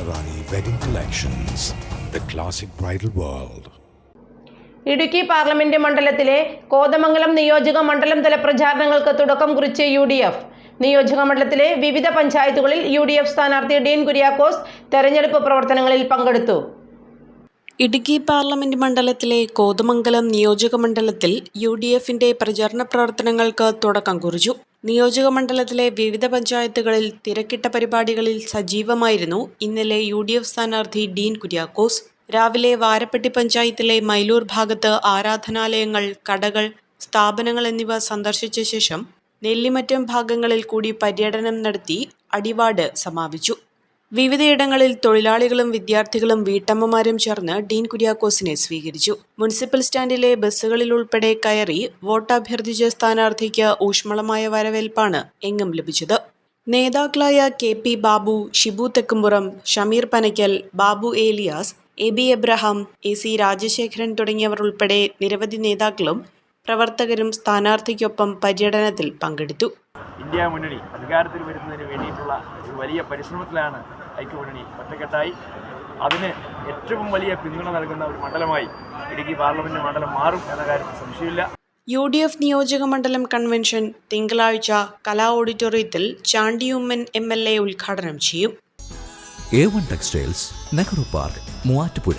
Wedding Collections, the classic bridal world. Idukki parliament മണ്ഡലത്തിലെ കോതമംഗലം നിയോജക മണ്ഡലം തല പ്രചാരണങ്ങൾക്ക് തുടക്കം കുറിച്ച് യു ഡി എഫ്. നിയോജക മണ്ഡലത്തിലെ വിവിധ പഞ്ചായത്തുകളിൽ യു ഡി എഫ് സ്ഥാനാർത്ഥി ഡീൻ കുര്യാക്കോസ് തെരഞ്ഞെടുപ്പ് പ്രവർത്തനങ്ങളിൽ പങ്കെടുത്തു. ഇടുക്കി പാർലമെന്റ് മണ്ഡലത്തിലെ കോതമംഗലം നിയോജക മണ്ഡലത്തിൽ യു ഡി എഫിന്റെ പ്രചാരണ പ്രവർത്തനങ്ങൾക്ക് തുടക്കം കുറിച്ചു. നിയോജക മണ്ഡലത്തിലെ വിവിധ പഞ്ചായത്തുകളിൽ തിരക്കിട്ട പരിപാടികളിൽ സജീവമായിരുന്നു ഇന്നലെ യു ഡി എഫ് സ്ഥാനാർത്ഥി ഡീൻ കുര്യാക്കോസ്. രാവിലെ വാരപ്പെട്ടി പഞ്ചായത്തിലെ മൈലൂർ ഭാഗത്ത് ആരാധനാലയങ്ങൾ കടകൾ സ്ഥാപനങ്ങൾ എന്നിവ സന്ദർശിച്ച ശേഷം നെല്ലിമറ്റം ഭാഗങ്ങളിൽ കൂടി പര്യടനം നടത്തി അടിവാട് സമാപിച്ചു. വിവിധയിടങ്ങളിൽ തൊഴിലാളികളും വിദ്യാർത്ഥികളും വീട്ടമ്മമാരും ചേർന്ന് ഡീൻ കുര്യാക്കോസിനെ സ്വീകരിച്ചു. മുനിസിപ്പൽ സ്റ്റാൻഡിലെ ബസ്സുകളിൽ ഉൾപ്പെടെ കയറി വോട്ട് അഭ്യർത്ഥിച്ച സ്ഥാനാർത്ഥിക്ക് ഊഷ്മളമായ വരവേൽപ്പാണ് എങ്ങും ലഭിച്ചത്. നേതാക്കളായ K P Babu Shibu Thekkumpuram Shameer Panakkal Babu Elias A B Abraham A C Rajasekharan തുടങ്ങിയവർ ഉൾപ്പെടെ നിരവധി നേതാക്കളും പ്രവർത്തകരും സ്ഥാനാർത്ഥിക്കൊപ്പം പര്യടനത്തിൽ പങ്കെടുത്തു. ഇന്ത്യ മുന്നണി അധികാരത്തിൽ വരുന്നതിന് വേണ്ടിയിട്ടുള്ള ഒരു വലിയ പരിശ്രമത്തിലാണ് ഐക്യമുന്നണി ഒറ്റക്കെട്ടായി. അതിന് ഏറ്റവും വലിയ പിന്തുണ നൽകുന്ന ഒരു മണ്ഡലമായി ഇടുക്കി പാർലമെന്റ് മണ്ഡലം മാറും എന്ന കാര്യത്തിൽ സംശയമില്ല. യു ഡി എഫ് നിയോജക മണ്ഡലം കൺവെൻഷൻ തിങ്കളാഴ്ച കലാ ഓഡിറ്റോറിയത്തിൽ ചാണ്ടിയുമ്മൻ എം എൽ എ ഉദ്ഘാടനം ചെയ്യും. A one textiles Nehru park Muvattupuzha.